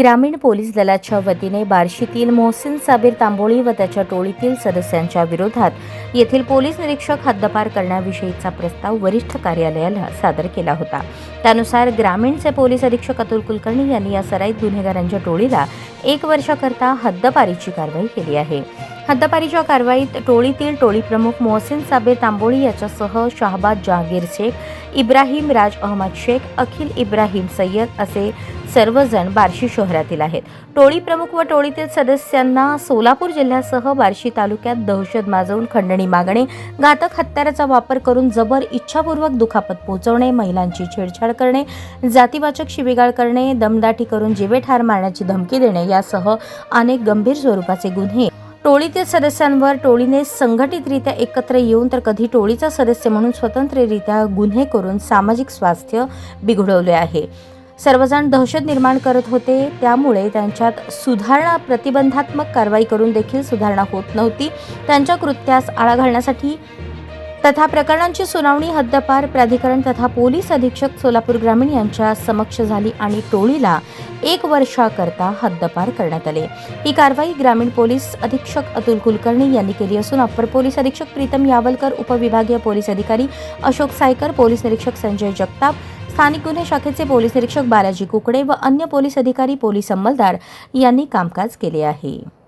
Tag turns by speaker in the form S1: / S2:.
S1: ग्रामीण पोलीस दलाच्या वतीने बार्शीतील मोहसिन साबीर तांबोळी व त्याच्या टोळीतील सदस्यांच्या विरोधात येथील पोलीस निरीक्षक हद्दपार करण्याविषयीचा प्रस्ताव वरिष्ठ कार्यालयाला सादर केला होता. त्यानुसार ग्रामीणचे पोलीस अधीक्षक अतुल कुलकर्णी यांनी या सराईत गुन्हेगारांच्या टोळीला एक वर्षाकरता हद्दपारीची कारवाई केली आहे. हद्दपारीच्या कारवाईत टोळीतील टोळी प्रमुख मोहसिन साबीर तांबोळी याच्यासह शहाबाद जहागीर शेख इब्राहिम राज अहमद शेख अखिल इब्राहिम सय्यद असे सर्वजण बार्शी शहरातील आहेत. टोळी प्रमुख व टोळीतील सदस्यांना सोलापूर जिल्ह्यासह बार्शी तालुक्यात दहशत माजवून खंडणी मागणे घातक हत्याराचा वापर करून जबर इच्छापूर्वक दुखापत पोहोचवणे महिलांची छेडछाड करणे जातीवाचक शिवीगाळ करणे दमदाटी करून जीवे ठार मारण्याची धमकी देणे यासह अनेक गंभीर स्वरूपाचे गुन्हे टोळीतील सदस्यांवर टोळीने संघटितरित्या एकत्र येऊन तर कधी टोळीचा सदस्य म्हणून स्वतंत्ररित्या गुन्हे करून सामाजिक स्वास्थ्य बिघडवले आहे. सर्वजण दहशत निर्माण करत होते त्यामुळे त्यांच्यात सुधारणा प्रतिबंधात्मक कारवाई करून देखील सुधारणा होत नव्हती. त्यांच्या कृत्यास आळा घालण्यासाठी तथा प्रकरणांची सुनावणी हद्दपार प्राधिकरण तथा पोलीस अधीक्षक सोलापूर ग्रामीण यांच्या समक्ष झाली आणि टोळीला एक वर्षाकरता हद्दपार करण्यात आले. ही कारवाई ग्रामीण पोलीस अधीक्षक अतुल कुलकर्णी यांनी केली असून अप्पर पोलीस अधीक्षक प्रीतम यावलकर उपविभागीय पोलीस अधिकारी अशोक सायकर पोलीस निरीक्षक संजय जगताप स्थानिक गुन्हे शाखेचे पोलीस निरीक्षक बालाजी कुकडे व अन्य पोलीस अधिकारी पोलीस अंमलदार यांनी कामकाज केले आहे.